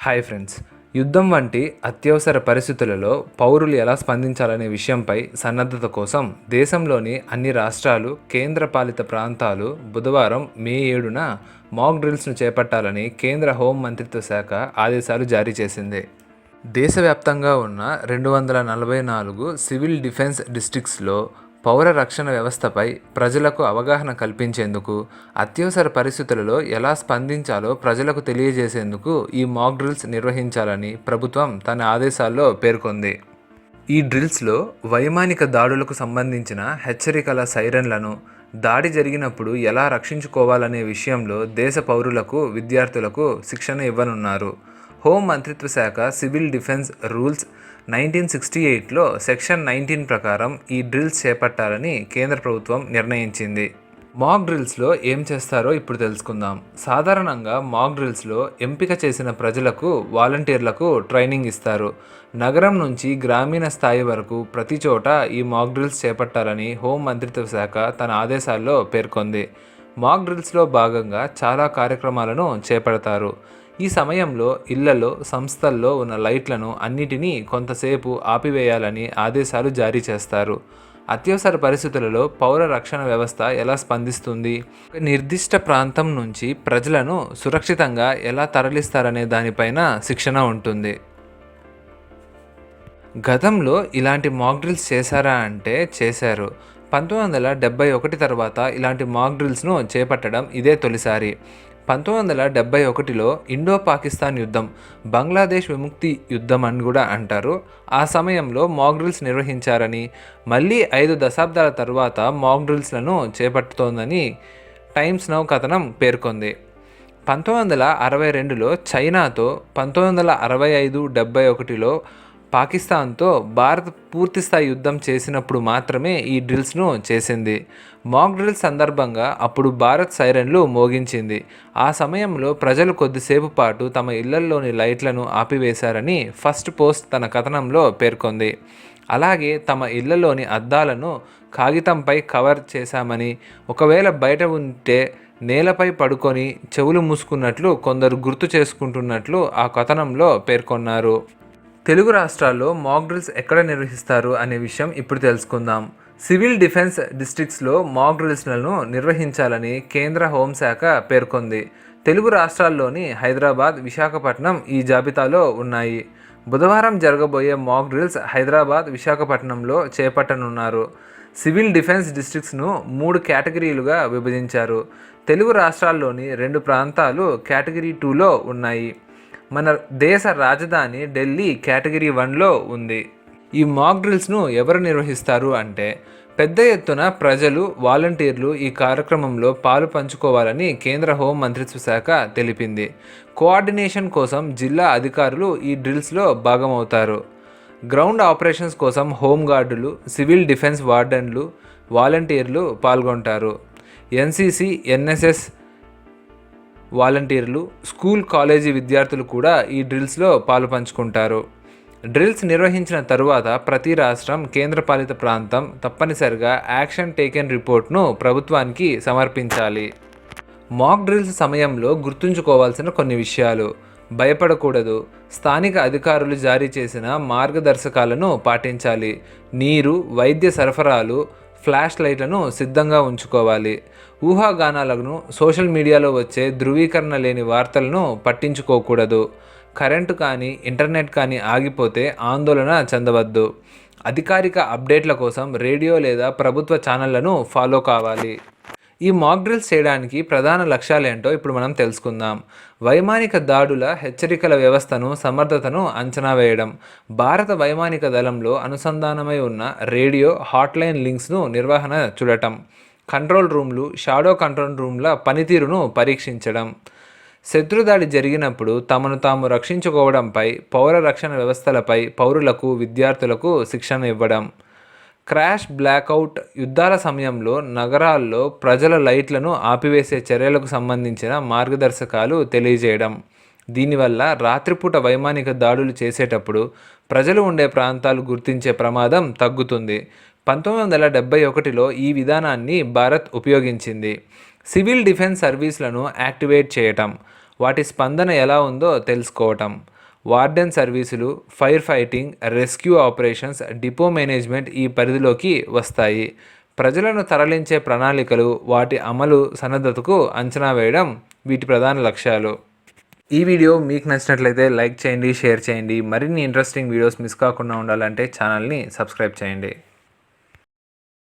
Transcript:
Hi friends. యుద్ధం వంటి అత్యవసర పరిస్థితులలో పౌరులు ఎలా స్పందించాలనే విషయంపై సన్నద్ధత కోసం దేశంలోని అన్ని రాష్ట్రాలు కేంద్రపాలిత ప్రాంతాలు బుధవారం మే ఏడున మాక్ డ్రిల్స్ను చేపట్టాలని కేంద్ర హోం మంత్రిత్వ శాఖ ఆదేశాలు జారీ చేసింది. దేశవ్యాప్తంగా ఉన్న రెండు వందల నలభై నాలుగు సివిల్ డిఫెన్స్ డిస్ట్రిక్ట్స్లో పౌర రక్షణ వ్యవస్థపై ప్రజలకు అవగాహన కల్పించేందుకు అత్యవసర పరిస్థితులలో ఎలా స్పందించాలో ప్రజలకు తెలియజేసేందుకు ఈ మాక్ డ్రిల్స్ నిర్వహించాలని ప్రభుత్వం తన ఆదేశాల్లో పేర్కొంది. ఈ డ్రిల్స్లో వైమానిక దాడులకు సంబంధించిన హెచ్చరికల సైరన్లను దాడి జరిగినప్పుడు ఎలా రక్షించుకోవాలనే విషయంలో దేశ పౌరులకు విద్యార్థులకు శిక్షణ ఇవ్వనున్నారు. హోం మంత్రిత్వ శాఖ civil defence rules nineteen sixty ఎయిట్లో సెక్షన్ నైన్టీన్ ప్రకారం ఈ డ్రిల్స్ చేపట్టాలని కేంద్ర ప్రభుత్వం నిర్ణయించింది. మాక్ డ్రిల్స్లో ఏం చేస్తారో ఇప్పుడు తెలుసుకుందాం. సాధారణంగా మాక్ డ్రిల్స్లో ఎంపిక చేసిన ప్రజలకు వాలంటీర్లకు ట్రైనింగ్ ఇస్తారు. నగరం నుంచి గ్రామీణ స్థాయి వరకు ప్రతి చోట ఈ మాక్ డ్రిల్స్ చేపట్టాలని హోం మంత్రిత్వ శాఖ తన ఆదేశాల్లో పేర్కొంది. మాక్ డ్రిల్స్లో భాగంగా చాలా కార్యక్రమాలను చేపడతారు. ఈ సమయంలో ఇళ్ళలో సంస్థల్లో ఉన్న లైట్లను అన్నిటినీ కొంతసేపు ఆపివేయాలని ఆదేశాలు జారీ చేస్తారు. అత్యవసర పరిస్థితులలో పౌర రక్షణ వ్యవస్థ ఎలా స్పందిస్తుంది? ఒక నిర్దిష్ట ప్రాంతం నుంచి ప్రజలను సురక్షితంగా ఎలా తరలిస్తారనే దానిపైన శిక్షణ ఉంటుంది. గతంలో ఇలాంటి మాక్ డ్రిల్స్ చేశారా అంటే చేశారు. పంతొమ్మిది వందల డెబ్బై ఒకటి తర్వాత ఇలాంటి మాక్ డ్రిల్స్ను చేపట్టడం ఇదే తొలిసారి. పంతొమ్మిది వందల డెబ్బై ఒకటిలో ఇండో పాకిస్తాన్ యుద్ధం బంగ్లాదేశ్ విముక్తి యుద్ధం అని కూడా అంటారు. ఆ సమయంలో మాగ్డ్రిల్స్ నిర్వహించారని మళ్ళీ ఐదు దశాబ్దాల తర్వాత మాగ్డ్రిల్స్లను చేపట్టుతోందని టైమ్స్ నౌ కథనం పేర్కొంది. పంతొమ్మిది వందల అరవై రెండులో చైనాతో పంతొమ్మిది వందల అరవై ఐదు డెబ్బై ఒకటిలో పాకిస్తాన్తో భారత్ పూర్తిస్థాయి యుద్ధం చేసినప్పుడు మాత్రమే ఈ డ్రిల్స్ను చేసింది. మాక్ డ్రిల్ సందర్భంగా అప్పుడు భారత్ సైరన్లు మోగించింది. ఆ సమయంలో ప్రజలు కొద్దిసేపు పాటు తమ ఇళ్ళల్లోని లైట్లను ఆపివేశారని ఫస్ట్ పోస్ట్ తన కథనంలో పేర్కొంది. అలాగే తమ ఇళ్ళలోని అద్దాలను కాగితంపై కవర్ చేశామని ఒకవేళ బయట ఉంటే నేలపై పడుకొని చెవులు మూసుకున్నట్లు కొందరు గుర్తు చేసుకుంటున్నట్లు ఆ కథనంలో పేర్కొన్నారు. తెలుగు రాష్ట్రాల్లో మాక్ డ్రిల్స్ ఎక్కడ నిర్వహిస్తారు అనే విషయం ఇప్పుడు తెలుసుకుందాం. సివిల్ డిఫెన్స్ డిస్ట్రిక్ట్స్లో మాక్ డ్రిల్స్లను నిర్వహించాలని కేంద్ర హోంశాఖ పేర్కొంది. తెలుగు రాష్ట్రాల్లోని హైదరాబాద్ విశాఖపట్నం ఈ జాబితాలో ఉన్నాయి. బుధవారం జరగబోయే మాక్ డ్రిల్స్ హైదరాబాద్ విశాఖపట్నంలో చేపట్టనున్నారు. సివిల్ డిఫెన్స్ డిస్ట్రిక్ట్స్ను మూడు కేటగిరీలుగా విభజించారు. తెలుగు రాష్ట్రాల్లోని రెండు ప్రాంతాలు కేటగిరీ టూలో ఉన్నాయి. మన దేశ రాజధాని ఢిల్లీ కేటగిరీ వన్లో ఉంది. ఈ మాక్ డ్రిల్స్ను ఎవరు నిర్వహిస్తారు అంటే పెద్ద ఎత్తున ప్రజలు వాలంటీర్లు ఈ కార్యక్రమంలో పాలు పంచుకోవాలని కేంద్ర హోం మంత్రిత్వ శాఖ తెలిపింది. కోఆర్డినేషన్ కోసం జిల్లా అధికారులు ఈ డ్రిల్స్లో భాగమవుతారు. గ్రౌండ్ ఆపరేషన్స్ కోసం హోంగార్డులు సివిల్ డిఫెన్స్ వార్డన్లు వాలంటీర్లు పాల్గొంటారు. ఎన్సీసీ ఎన్ఎస్ఎస్ వాలంటీర్లు స్కూల్ కాలేజీ విద్యార్థులు కూడా ఈ డ్రిల్స్లో పాలు పంచుకుంటారు. డ్రిల్స్ నిర్వహించిన తరువాత ప్రతి రాష్ట్రం కేంద్రపాలిత ప్రాంతం తప్పనిసరిగా యాక్షన్ టేకెన్ రిపోర్ట్ను ప్రభుత్వానికి సమర్పించాలి. మాక్ డ్రిల్స్ సమయంలో గుర్తుంచుకోవాల్సిన కొన్ని విషయాలు. భయపడకూడదు. స్థానిక అధికారులు జారీ చేసిన మార్గదర్శకాలను పాటించాలి. నీరు వైద్య సరఫరాలు ఫ్లాష్ లైట్లను సిద్ధంగా ఉంచుకోవాలి. ఊహాగానాలను సోషల్ మీడియాలో వచ్చే ధృవీకరణ లేని వార్తలను పట్టించుకోకూడదు. కరెంటు కానీ ఇంటర్నెట్ కానీ ఆగిపోతే ఆందోళన చెందవద్దు. అధికారిక అప్డేట్ల కోసం రేడియో లేదా ప్రభుత్వ ఛానళ్ళను ఫాలో కావాలి. ఈ మాక్ డ్రిల్స్ చేయడానికి ప్రధాన లక్ష్యాలేంటో ఇప్పుడు మనం తెలుసుకుందాం. వైమానిక దాడుల హెచ్చరికల వ్యవస్థను సమర్థతను అంచనా వేయడం. భారత వైమానిక దళంలో అనుసంధానమై ఉన్న రేడియో హాట్లైన్ లింక్స్ను నిర్వహణ చూడటం. కంట్రోల్ రూమ్లు షాడో కంట్రోల్ రూమ్ల పనితీరును పరీక్షించడం. శత్రుదాడి జరిగినప్పుడు తమను తాము రక్షించుకోవడంపై పౌర రక్షణ వ్యవస్థలపై పౌరులకు విద్యార్థులకు శిక్షణ ఇవ్వడం. క్రాష్ బ్లాక్అవుట్ యుద్ధాల సమయంలో నగరాల్లో ప్రజల లైట్లను ఆపివేసే చర్యలకు సంబంధించిన మార్గదర్శకాలు తెలియజేయడం. దీనివల్ల రాత్రిపూట వైమానిక దాడులు చేసేటప్పుడు ప్రజలు ఉండే ప్రాంతాలు గుర్తించే ప్రమాదం తగ్గుతుంది. పంతొమ్మిది వందల డెబ్బై ఒకటిలో ఈ విధానాన్ని భారత్ ఉపయోగించింది. సివిల్ డిఫెన్స్ సర్వీస్లను యాక్టివేట్ చేయటం వాటి స్పందన ఎలా ఉందో తెలుసుకోవటం. వార్డెన్ సర్వీసులు fire fighting rescue operations depot management ఈ పరిధిలోకి వస్తాయి. ప్రజలను తరలించే ప్రణాళికలు వాటి అమలు సన్నద్ధతకు అంచనా వేయడం వీటి ప్రధాన లక్ష్యాలు. ఈ వీడియో మీకు నచ్చినట్లయితే లైక్ చేయండి షేర్ చేయండి. మరిన్ని ఇంట్రెస్టింగ్ వీడియోస్ మిస్ కాకుండా ఉండాలంటే ఛానల్ని సబ్స్క్రైబ్ చేయండి.